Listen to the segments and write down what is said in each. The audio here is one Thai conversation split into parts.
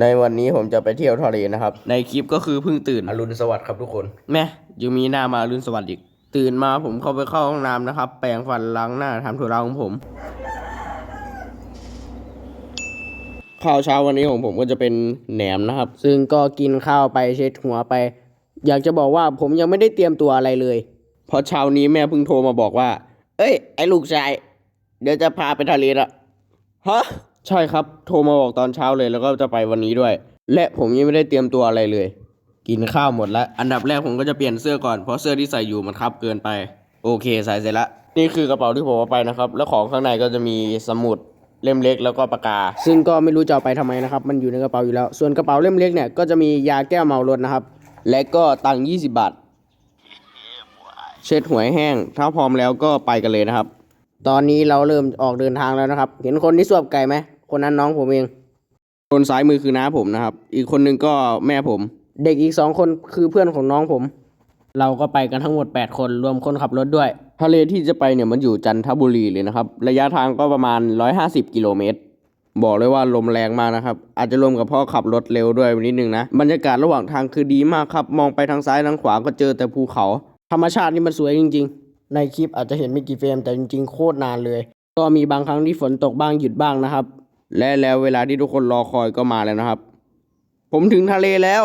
ในวันนี้ผมจะไปเที่ยวทะเลนะครับ ในคลิปก็คือเพิ่งตื่นอรุณสวัสดิ์ครับทุกคน แม่ยังมีหน้ามาอรุณสวัสดิ์อีก ตื่นมาผมเข้าไปเข้าห้องน้ำนะครับ แปรงฟันล้างหน้าทำธุระของผม ข้าวเช้าวันนี้ของผมก็จะเป็นแหนมนะครับ ซึ่งก็กินข้าวไปเช็ดหัวไป อยากจะบอกว่าผมยังไม่ได้เตรียมตัวอะไรเลยเพราะเช้านี้แม่เพิ่งโทรมาบอกว่า เอ้ย ไอ้ลูกชาย เดี๋ยวจะพาไปทะเลละฮะ ใช่ครับ โทรมาบอกตอนเช้าเลยแล้วก็จะไปวันนี้ด้วย และผมยังไม่ได้เตรียมตัวอะไรเลย กินข้าวหมดแล้ว อันดับแรกผมก็จะเปลี่ยนเสื้อก่อนเพราะเสื้อที่ใส่อยู่มันคับเกินไป โอเคใส่เสร็จละนี่คือกระเป๋าที่ผมเอาไปนะครับ แล้วของข้างในก็จะมีสมุดเล่มเล็กแล้วก็ปากกา ซึ่งก็ไม่รู้จะเอาไปทำไมนะครับ มันอยู่ในกระเป๋าอยู่แล้ว ส่วนกระเป๋าเล่มเล็กเนี่ยก็จะมียาแก้เมารถนะครับ และก็ตังค์20 บาท เช็ดหวให้แห้ง ถ้าพร้อมแล้วก็ไปกันเลยนะครับ ตอนนี้เราเริ่มออกเดินทางแล้วนะครับ เห็นคนที่สวบไก่ไหม คนนั้นน้องผมเอง คนซ้ายมือคือน้าผมนะครับ อีกคนนึงก็แม่ผม เด็กอีกสองคนคือเพื่อนของน้องผม เราก็ไปกันทั้งหมด 8 คนรวมคนขับรถด้วย ทะเลที่จะไปเนี่ยมันอยู่จันทบุรีเลยนะครับ ระยะทางก็ประมาณ 150 กิโลเมตร บอกเลยว่าลมแรงมากนะครับ อาจจะรวมกับเพ่อขับรถเร็วด้วยนิดนึงนะ บรรยากาศระหว่างทางคือดีมากครับ มองไปทางซ้ายทางขวาก็เจอแต่ภูเขา ธรรมชาตินี่มันสวยจริง ๆ ในคลิปอาจจะเห็นไม่กี่เฟรมแต่จริงๆ โคตรนานเลย ก็มีบางครั้งที่ฝนตกบ้างหยุดบ้างนะครับ และแล้วเวลาที่ทุกคนรอคอยก็มาแล้วนะครับ ผมถึงทะเลแล้ว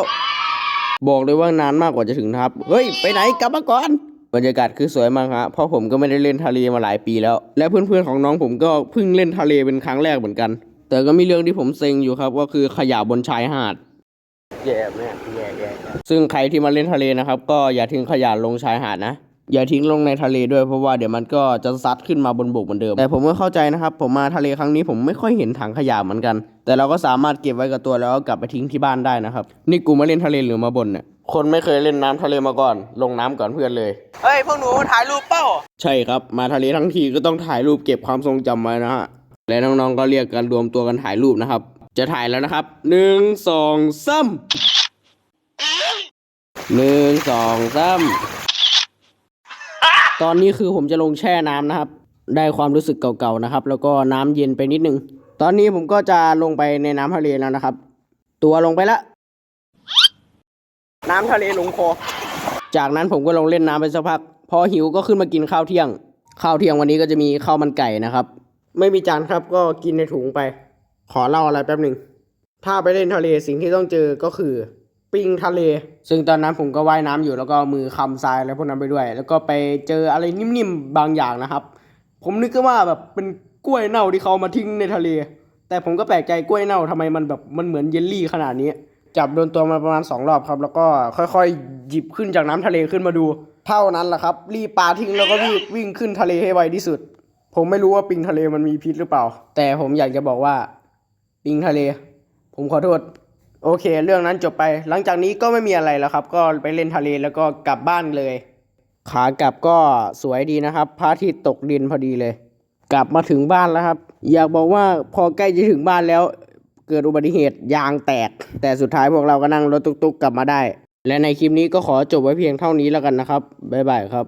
บอกเลยว่านานมากกว่าจะถึงนะครับเฮ้ยไปไหนกลับมาก่อนบรรยากาศคือสวยมากฮะเพราะผมก็ไม่ได้เล่นทะเลมาหลายปีแล้ว และเพื่อนๆของน้องผมก็เพิ่งเล่นทะเลเป็นครั้งแรกเหมือนกัน แต่ก็มีเรื่องที่ผมเซ็งอยู่ครับก็คือขยะบนชายหาดแย่แม่แย่แย่ซึ่งใครที่มาเล่นทะเลนะครับ ก็อย่าทิ้งขยะลงชายหาดนะ อย่าทิ้งลงในทะเลด้วยเพราะว่าเดี๋ยวมันก็จะซัดขึ้นมาบนบกเหมือนเดิม แต่ผมก็เข้าใจนะครับผมมาทะเลครั้งนี้ผมไม่ค่อยเห็นถังขยะเหมือนกัน แต่เราก็สามารถเก็บไว้กับตัวแล้วก็กลับไปทิ้งที่บ้านได้นะครับ นี่กูมาเล่นทะเลหรือมาบนเนี่ยคนไม่เคยเล่นน้ำทะเลมาก่อน ลงน้ำก่อนเพื่อนเลย เฮ้ยพวกหนูถ่ายรูปเป้า ใช่ครับมาทะเลทั้งทีก็ต้องถ่ายรูปเก็บความทรงจำไว้นะฮะและน้องๆก็เรียกกันรวมตัวกันถ่ายรูปนะครับ จะถ่ายแล้วนะครับหนึ่งสองสามหนึ่งสองสาม ตอนนี้คือผมจะลงแช่น้ำนะครับ ได้ความรู้สึกเก่าๆนะครับ แล้วก็น้ำเย็นไปนิดนึง ตอนนี้ผมก็จะลงไปในน้ำทะเลแล้วนะครับ ตัวลงไปละ น้ำทะเลลงคอ จากนั้นผมก็ลงเล่นน้ำไปสักพัก พอหิวก็ขึ้นมากินข้าวเที่ยง ข้าวเที่ยงวันนี้ก็จะมีข้าวมันไก่นะครับ ไม่มีจานครับก็กินในถุงไป ขอเล่าอะไรแป๊บหนึ่งถ้าไปเล่นทะเลสิ่งที่ต้องเจอก็คือ ปิงทะเล ซึ่งตอนนั้นผมก็ว่ายน้ำอยู่แล้วก็มือคำทรายอะไรพวกนั้นไปด้วย แล้วก็ไปเจออะไรนิ่มๆบางอย่างนะครับ ผมนึกว่าแบบเป็นกล้วยเน่าที่เขามาทิ้งในทะเล แต่ผมก็แปลกใจกล้วยเน่าทำไมมันแบบมันเหมือนเยลลี่ขนาดนี้ จับโดนตัวมาประมาณสองรอบครับ แล้วก็ค่อยๆ หยิบขึ้นจากน้ำทะเลขึ้นมาดู เท่านั้นแหละครับ รีบปาทิ้งแล้วก็รีบวิ่งขึ้นทะเลให้ไวที่สุด ผมไม่รู้ว่าปิงทะเลมันมีพิษหรือเปล่า แต่ผมอยากจะบอกว่า ปิงทะเล ผมขอโทษ โอเค เรื่องนั้นจบไป หลังจากนี้ก็ไม่มีอะไรแล้วครับ ก็ไปเล่นทะเลแล้วก็กลับบ้านเลย ขากลับก็สวยดีนะครับพระอาทิตย์ตกดินพอดีเลย กลับมาถึงบ้านแล้วครับ อยากบอกว่าพอใกล้จะถึงบ้านแล้ว เกิดอุบัติเหตุยางแตก แต่สุดท้ายพวกเราก็นั่งรถตุกๆกลับมาได้ และในคลิปนี้ก็ขอจบไว้เพียงเท่านี้แล้วกันนะครับบ๊ายบายครับ